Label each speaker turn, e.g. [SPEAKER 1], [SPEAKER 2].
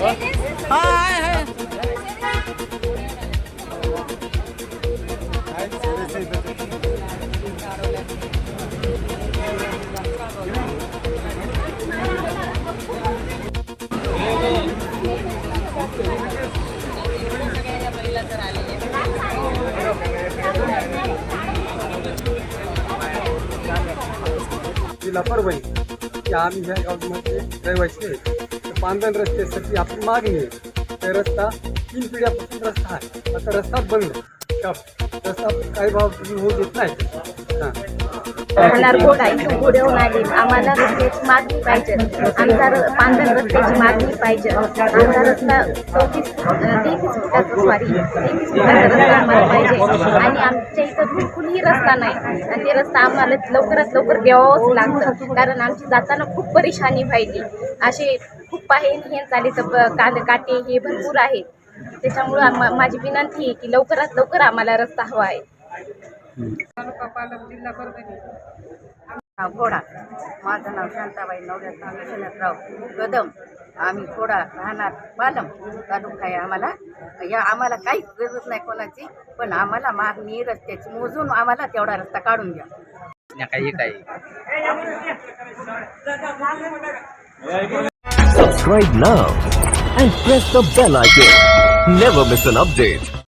[SPEAKER 1] हाय हाय ती लपरबाई आम्ही ह्या गावमध्ये तर रस्त्यासाठी आपली मागणी आहे. ते रस्ता तीन पिढ्यापासून रस्ता आहे. आता रस्ता बंद रस्ता काही भाव होऊ देत नाही. हां.
[SPEAKER 2] राहणार गोड आहे? तू पुढे आले आम्हाला रस्त्याची मागणी पाहिजे. आमचा पांढर रस्त्याची मागणी पाहिजे. आमचा रस्ता चौतीस तेहतीस फुटाचा सॉरी तेहतीस फुटाचा रस्ता आम्हाला पाहिजे. आणि आमच्या इथं बिलकुलही रस्ता नाही. आणि ते रस्ता आम्हाला लवकरात लवकर द्यावाच लागतं. कारण आमची जाताना खूप परेशानी व्हायली. असे खूप आहे हे चाले तर कांदे काटे हे भरपूर आहेत. त्याच्यामुळं माझी विनंती आहे की लवकरात लवकर आम्हाला रस्ता हवा आहे.
[SPEAKER 3] घोडा. माझं नाव शांताबाई नवरत्न विश्वनाथराव कदम आम्ही घोडा राहणार पालम तालुका आहे आम्हाला. या आम्हाला काहीच गरज नाही कोणाची पण आम्हाला मागणी रस्त्याची. मोजून आम्हाला तेवढा रस्ता काढून द्या.
[SPEAKER 4] काही काही
[SPEAKER 5] Subscribe now and press the bell icon. Never miss an update.